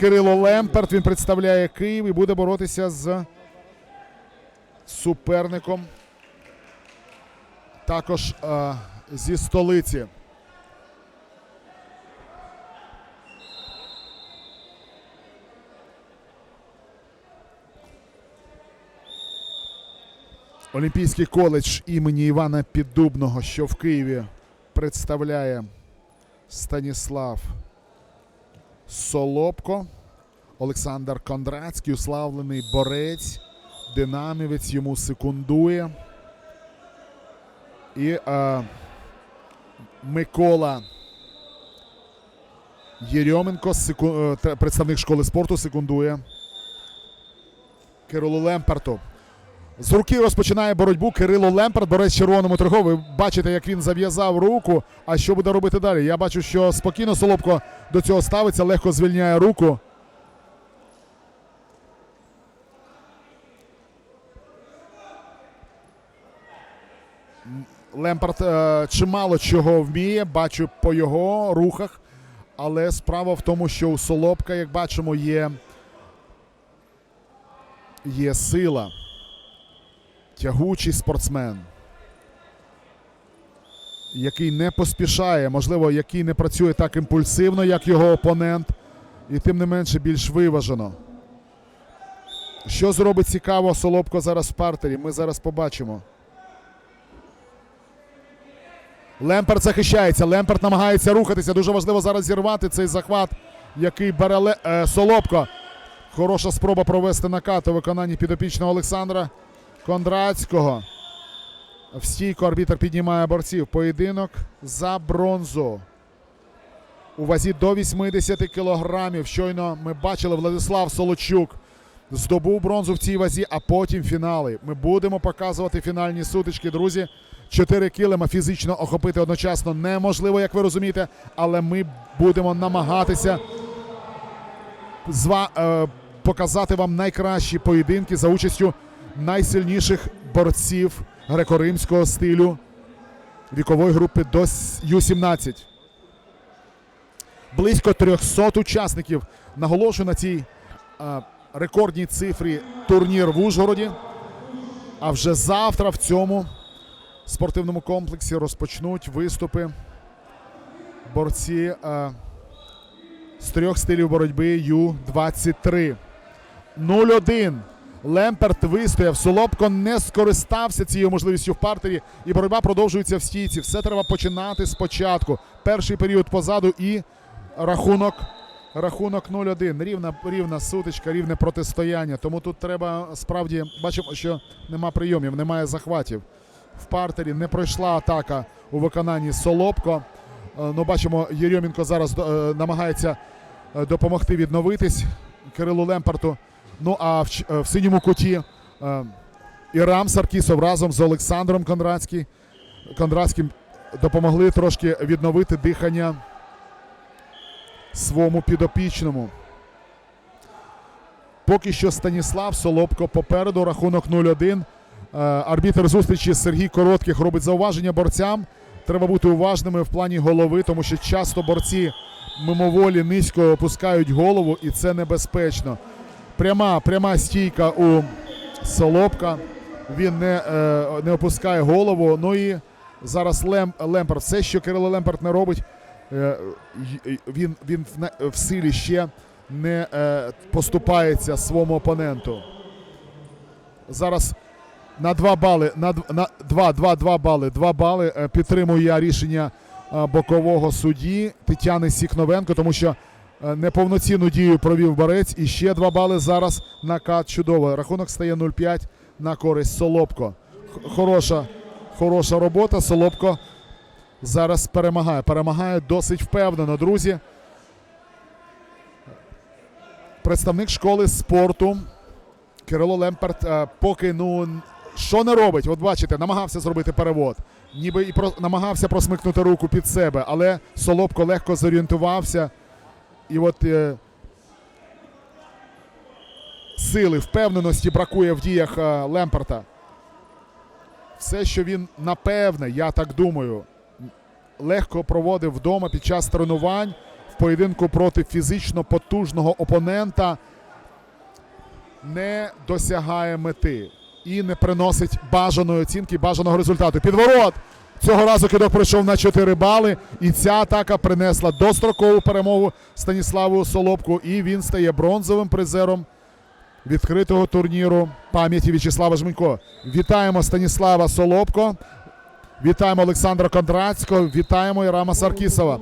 Кирило Лемперт. Він представляє Київ і буде боротися з суперником. Також е, зі столиці. Олімпійський коледж імені Івана Піддубного, що в Києві представляє Станіслав Солопко, Олександр Кондратський, уславлений борець, динамівець йому секундує. І е, Микола Єрьоменко, секу- е, представник школи спорту, секундує Кирилу Лемпарту. З руки розпочинає боротьбу Кирило Лемперт, борець червоному тригу. Ви бачите, як він зав'язав руку. А що буде робити далі? Я бачу, що спокійно Солобко до цього ставиться, легко звільняє руку. Лемпард е, чимало чого вміє, бачу по його рухах. Але справа в тому, що у Солобка, як бачимо, є, є сила тягучий спортсмен, який не поспішає, можливо, який не працює так імпульсивно, як його опонент, і тим не менше більш виважено. Що зробить цікаво Солобко зараз в партері? Ми зараз побачимо. Лемперт захищається. Лемперт намагається рухатися. Дуже важливо зараз зірвати цей захват, який бере е, Солобко. Хороша спроба провести накат у виконанні підопічного Олександра. Кондрацького. В стійку арбітр піднімає борців. Поєдинок за бронзу. У вазі до 80 кілограмів. Щойно ми бачили Владислав Солочук. Здобув бронзу в цій вазі, а потім фінали. Ми будемо показувати фінальні сутички, друзі. Чотири килима фізично охопити одночасно неможливо, як ви розумієте, але ми будемо намагатися зва, е, показати вам найкращі поєдинки за участю найсильніших борців греко-римського стилю вікової групи до Ю-17. Близько 300 учасників. Наголошую на цій е, рекордній цифрі турнір в Ужгороді. А вже завтра в цьому спортивному комплексі розпочнуть виступи борці е, з трьох стилів боротьби Ю-23. 0-1. Лемперт вистояв. Солобко не скористався цією можливістю в партері, і боротьба продовжується в стійці. Все треба починати спочатку. Перший період позаду і рахунок. Рахунок 0-1. Рівна, рівна сутичка, рівне протистояння. Тому тут треба справді бачимо, що нема прийомів, немає захватів. В партері не пройшла атака у виконанні Солобко. Е, Ну, бачимо, Єрьомінко зараз е, намагається е, допомогти відновитись Кирилу Лемпарту. Ну а в, в синьому куті Ірам Саркісов разом з Олександром Кондратським допомогли трошки відновити дихання своєму підопічному. Поки що Станіслав Солобко попереду, рахунок 0-1. Е, Арбітр зустрічі Сергій Коротких робить зауваження борцям. Треба бути уважними в плані голови, тому що часто борці мимоволі низько опускають голову, і це небезпечно. Пряма, пряма стійка у Солобка. Він не, е, не опускає голову. Ну і зараз Лем, Лемперт. Все, що Кирило Лемперт не робить, він, він в, на- силі ще не е, поступається своєму опоненту. Зараз на 2 бали, на, дв- на 2, 2, 2 бали, 2 бали. Е, Підтримую я рішення е, бокового судді Тетяни Сікновенко, тому що е, неповноцінну дію провів борець. І ще 2 бали зараз накат чудово. Рахунок стає 0-5 на користь Солобко. Хороша, хороша робота. Солобко зараз перемагає. Перемагає досить впевнено, друзі. Представник школи спорту Кирило Лемперт е, поки ну що не робить? От бачите, намагався зробити перевод. Ніби і про, намагався просмикнути руку під себе, але Солобко легко зорієнтувався. І от е, сили, впевненості бракує в діях е, Лемперта. Все, що він напевне, я так думаю, легко проводив вдома під час тренувань, в поєдинку проти фізично потужного опонента не досягає мети і не приносить бажаної оцінки, бажаного результату. Підворот! Цього разу кидок пройшов на 4 бали, і ця атака принесла дострокову перемогу Станіславу Солобку. І він стає бронзовим призером відкритого турніру пам'яті В'ячеслава Жменько. Вітаємо Станіслава Солобко, вітаємо Олександра Кондратського, вітаємо Ірама Саркісова.